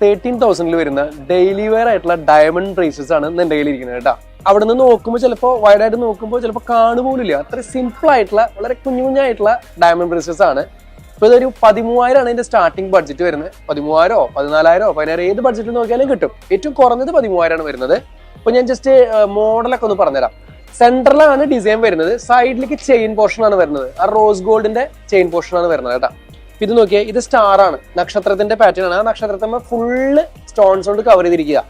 Thirteen തൗസൻഡിൽ വരുന്ന daily wear ആയിട്ടുള്ള ഡയമണ്ട് ബ്രേസസ് ആണ് നിന്റെ കയ്യിൽ ഇരിക്കുന്നത് കേട്ടോ. അവിടെ നിന്ന് നോക്കുമ്പോൾ ചിലപ്പോൾ വൈഡായിട്ട് നോക്കുമ്പോൾ ചിലപ്പോൾ കാണുപോലില്ല അത്ര സിമ്പിൾ ആയിട്ടുള്ള വളരെ കുഞ്ഞു കുഞ്ഞായിട്ടുള്ള ഡയമണ്ട് ബ്രേസസ് ആണ്. ഇപ്പൊ ഇതൊരു പതിമൂവായിരം ആണ് ഇതിന്റെ സ്റ്റാർട്ടിംഗ് ബഡ്ജറ്റ് വരുന്നത്. പതിമൂവായിരോ പതിനാലായിരോ പതിനായിരം ഏത് ബഡ്ജറ്റിൽ നോക്കിയാലും കിട്ടും. ഏറ്റവും കുറഞ്ഞത് പതിമൂവായിരമാണ് വരുന്നത്. ഇപ്പൊ ഞാൻ ജസ്റ്റ് മോഡലൊക്കെ ഒന്ന് പറഞ്ഞുതരാം. സെൻട്രലാണ് ഡിസൈൻ വരുന്നത്. സൈഡിലേക്ക് ചെയിൻ പോർഷൻ ആണ് വരുന്നത്. ആ റോസ് ഗോൾഡിന്റെ ചെയിൻ പോർഷൻ ആണ് വരുന്നത് കേട്ടോ. ഇത് നോക്കിയാൽ ഇത് സ്റ്റാർ ആണ്. നക്ഷത്രത്തിന്റെ പാറ്റേൺ ആണ്. ആ നക്ഷത്രത്തെ ഫുള്ള് സ്റ്റോൺസ് കൊണ്ട് കവർ ചെയ്തിരിക്കുക.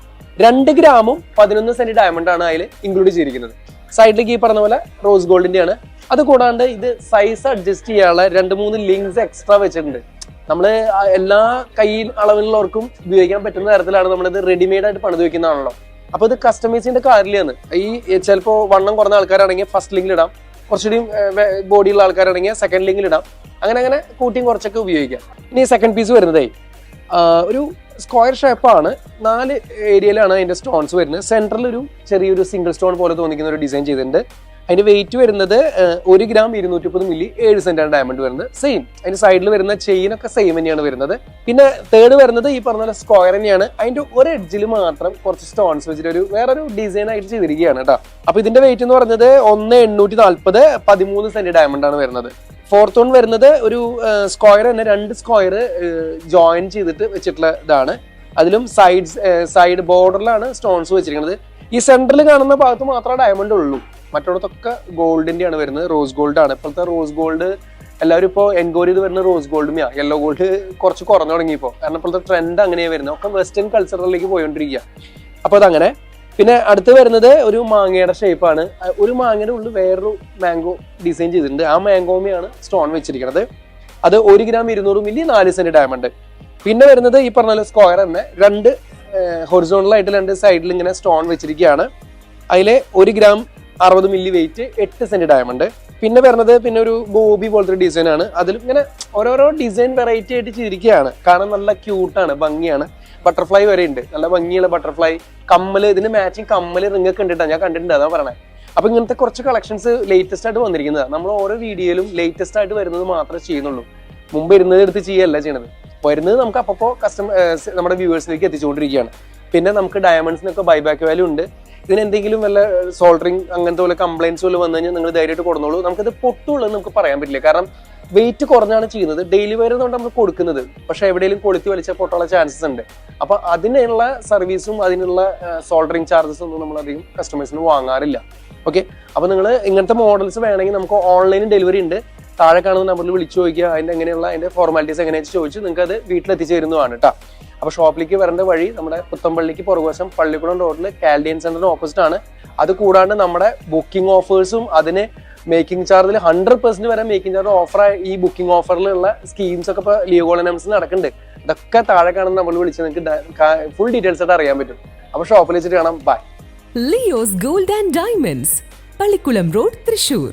രണ്ട് ഗ്രാമും പതിനൊന്ന് സെന്റ് ഡയമണ്ട് ആണ് അതിൽ ഇൻക്ലൂഡ് ചെയ്തിരിക്കുന്നത്. സൈഡിലേക്ക് ഈ പറഞ്ഞ പോലെ റോസ് ഗോൾഡിന്റെ ആണ്. അത് കൂടാണ്ട് ഇത് സൈസ് അഡ്ജസ്റ്റ് ചെയ്യാനുള്ള രണ്ട് മൂന്ന് ലിങ്ക്സ് എക്സ്ട്രാ വെച്ചിട്ടുണ്ട്. നമ്മൾ എല്ലാ കൈ അളവിലുള്ളവർക്കും ഉപയോഗിക്കാൻ പറ്റുന്ന തരത്തിലാണ് നമ്മളിത് റെഡിമെയ്ഡ് ആയിട്ട് പണിത് വെക്കുന്നതാണല്ലോ. അപ്പൊ ഇത് കസ്റ്റമൈസിന്റെ കാര്യമാണ് ഈ ചിലപ്പോൾ വണ്ണം കുറഞ്ഞ ആൾക്കാരാണെങ്കിൽ ഫസ്റ്റ് ലിങ്കിൽ ഇടാം. കുറച്ചുകൂടി ബോഡിയുള്ള ആൾക്കാരാണെങ്കിൽ സെക്കൻഡ് ലിങ്കിൽ ഇടാം. അങ്ങനെ അങ്ങനെ കൂട്ടിയും കുറച്ചൊക്കെ ഉപയോഗിക്കാം. ഇനി സെക്കൻഡ് പീസ് വരുന്നതേ ഒരു സ്ക്വയർ ഷേപ്പാണ് നാല് ഏരിയയിലാണ് അതിന്റെ സ്റ്റോൺസ് വരുന്നത്. സെൻട്രൽ ഒരു ചെറിയൊരു സിംഗിൾ സ്റ്റോൺ പോലെ തോന്നിക്കുന്ന ഒരു ഡിസൈൻ ചെയ്തിട്ടുണ്ട്. അതിന്റെ വെയിറ്റ് വരുന്നത് ഒരു ഗ്രാം ഇരുന്നൂറ്റി മുപ്പത് മില്ലി ഏഴ് സെന്റാണ് ഡയമണ്ട് വരുന്നത്. സെയിം അതിന്റെ സൈഡിൽ വരുന്ന ചെയിൻ ഒക്കെ സെയിം തന്നെയാണ് വരുന്നത്. പിന്നെ തേർഡ് വരുന്നത് ഈ പറഞ്ഞ പോലെ സ്ക്വയർ തന്നെയാണ്. അതിന്റെ ഒരു എഡ്ജിൽ മാത്രം കുറച്ച് സ്റ്റോൺസ് വെച്ചിട്ട് ഒരു വേറൊരു ഡിസൈൻ ആയിട്ട് ചെയ്തിരിക്കുകയാണ് കേട്ടോ. അപ്പൊ ഇതിന്റെ വെയിറ്റ് എന്ന് പറഞ്ഞത് ഒന്ന് എണ്ണൂറ്റി നാല്പത് പതിമൂന്ന് സെന്റ് ഡയമണ്ട് ആണ് വരുന്നത്. ഫോർത്ത് വൺ വരുന്നത് ഒരു സ്ക്വയർ തന്നെ രണ്ട് സ്ക്വയർ ജോയിൻ ചെയ്തിട്ട് വെച്ചിട്ടുള്ള ഇതാണ്. അതിലും സൈഡ് സൈഡ് ബോർഡറിലാണ് സ്റ്റോൺസ് വെച്ചിരിക്കുന്നത്. ഈ സെന്ററിൽ കാണുന്ന ഭാഗത്ത് മാത്രമേ ഡയമണ്ട് ഉള്ളൂ. മറ്റിടത്തൊക്കെ ഗോൾഡിന്റെ ആണ് വരുന്നത്. റോസ് ഗോൾഡ് ആണ് ഇപ്പോഴത്തെ റോസ് ഗോൾഡ് എല്ലാവരും ഇപ്പോൾ എൻക്വയറി ചെയ്ത് വരുന്ന റോസ് ഗോൾഡും യെല്ലോ ഗോൾഡ് കുറച്ച് കുറഞ്ഞു തുടങ്ങി ഇപ്പോൾ കാരണം ഇപ്പോഴത്തെ ട്രെൻഡ് അങ്ങനെയാണ് വരുന്നത്. ഒക്കെ വെസ്റ്റേൺ കൾച്ചറിലേക്ക് പോയിക്കൊണ്ടിരിക്കുക അപ്പോൾ അതങ്ങനെ പിന്നെ അടുത്ത് വരുന്നത് ഒരു മാങ്ങയുടെ ഷേപ്പാണ് ഒരു മാങ്ങയുടെ ഉള്ളിൽ വേറൊരു മാംഗോ ഡിസൈൻ ചെയ്തിട്ടുണ്ട്. ആ മാംഗോമിയാണ് സ്റ്റോൺ വെച്ചിരിക്കുന്നത് അത് ഒരു ഗ്രാം ഇരുന്നൂറ് മില്ലി നാല് സെന്റ് ഡയമണ്ട് പിന്നെ വരുന്നത് ഈ പറഞ്ഞ സ്ക്വയർ തന്നെ. രണ്ട് ഹൊറിസോണലായിട്ട് രണ്ട് സൈഡിൽ ഇങ്ങനെ സ്റ്റോൺ വെച്ചിരിക്കുകയാണ് അതിലെ ഒരു ഗ്രാം അറുപത് മില്ലി വെയിറ്റ് എട്ട് സെന്റ് ഡയമണ്ട് പിന്നെ വരുന്നത് പിന്നെ ഒരു ബോബി പോലത്തെ ഡിസൈൻ ആണ്. അതിൽ ഇങ്ങനെ ഓരോരോ ഡിസൈൻ വെറൈറ്റി ആയിട്ട് ചെയ്തിരിക്കുകയാണ് കാരണം നല്ല ക്യൂട്ടാണ് ഭംഗിയാണ്. ബട്ടർഫ്ലൈ വരെ ഉണ്ട്. നല്ല ഭംഗിയുള്ള ബട്ടർഫ്ലൈ കമ്മൽ ഇതിന് മാച്ചിങ് കമ്മൽ റിങ് ഒക്കെ ഉണ്ട് ഞാൻ കണ്ടിട്ടുണ്ട്. അതാ പറയണേ. അപ്പൊ ഇങ്ങനത്തെ കുറച്ച് കളക്ഷൻസ് ലേറ്റസ്റ്റ് ആയിട്ട് വന്നിരിക്കുന്നത്. നമ്മൾ ഓരോ വീഡിയോയിലും ലേറ്റസ്റ്റ് ആയിട്ട് വരുന്നത് മാത്രമേ ചെയ്യുന്നുള്ളൂ. മുമ്പ് ഇരുന്നത് എടുത്ത് ചെയ്യല്ല ചെയ്യണത്. വരുന്നത് നമുക്ക് അപ്പോൾ കസ്റ്റമർ നമ്മുടെ വ്യൂവേഴ്സിലേക്ക് എത്തിച്ചുകൊണ്ടിരിക്കുകയാണ്. പിന്നെ നമുക്ക് ഡയമണ്ട്സിനൊക്കെ ബൈബാക്ക് വാല്യൂ ഉണ്ട്. ഇതിന് എന്തെങ്കിലും വല്ല സോൾഡറിങ് അങ്ങനത്തെ പോലെ കംപ്ലൈൻസ് പോലെ വന്നു കഴിഞ്ഞാൽ നിങ്ങൾ ധൈര്യമായിട്ട് കൊടുന്നോളൂ. നമുക്കത് പൊട്ടുള്ളൂ നമുക്ക് പറയാൻ പറ്റില്ല. കാരണം വെയിറ്റ് കുറഞ്ഞാണ് ചെയ്യുന്നത്. ഡെയിലി വെയർ കൊണ്ട് നമ്മൾ കൊടുക്കുന്നത്. പക്ഷെ എവിടെയെങ്കിലും കൊളുത്തി വലിച്ച പൊട്ടുള്ള ചാൻസസ് ഉണ്ട്. അപ്പൊ അതിനുള്ള സർവീസും അതിനുള്ള സോൾഡറിങ് ചാർജസ് ഒന്നും നമ്മൾ അധികം കസ്റ്റമേഴ്സിന് വാങ്ങാറില്ല. ഓക്കെ അപ്പൊ നിങ്ങൾ ഇങ്ങനത്തെ മോഡൽസ് വേണമെങ്കിൽ നമുക്ക് ഓൺലൈൻ ഡെലിവറി ഉണ്ട്. താഴെ കാണുന്ന നമ്പറിൽ വിളിച്ചു ചോദിക്കുക. അതിന്റെ എങ്ങനെയുള്ള അതിന്റെ ഫോർമാലിറ്റീസ് എങ്ങനെയാണെന്ന് ചോദിച്ചു നിങ്ങൾക്ക് അത് വീട്ടിലെത്തിച്ചേരുന്നതാണ് കേട്ടോ അപ്പൊ ഷോപ്പിലേക്ക് വരേണ്ട വഴി നമ്മുടെ പുത്തമ്പള്ളിക്ക് പുറകുവശം പള്ളിക്കുളം റോഡിൽ കാൽഡിയൻ സെന്ററിന് ഓപ്പോസിറ്റ് ആണ്. അത് കൂടാണ്ട് നമ്മുടെ ബുക്കിംഗ് ഓഫേഴ്സും അതിന് മേക്കിംഗ് ചാർജിൽ ഹൺഡ്രഡ് പെർസെന്റ് വരെ മേക്കിംഗ് ചാർജ് ഓഫർ ഈ ബുക്കിംഗ് ഓഫറിലുള്ള സ്കീംസ് ഒക്കെ ഇപ്പോൾ ലിയോ ഗോളനംസ് നടക്കുന്നുണ്ട്. ഇതൊക്കെ താഴെ കാണുന്ന നമ്മൾ വിളിച്ച് നിങ്ങൾക്ക് ഫുൾ ഡീറ്റെയിൽസ് ആയിട്ട് അറിയാൻ പറ്റും. അപ്പോൾ ഷോപ്പിൽ വെച്ചിട്ട് കാണാം. Bye Leo's gold and diamonds Pallikulam road Thrissur.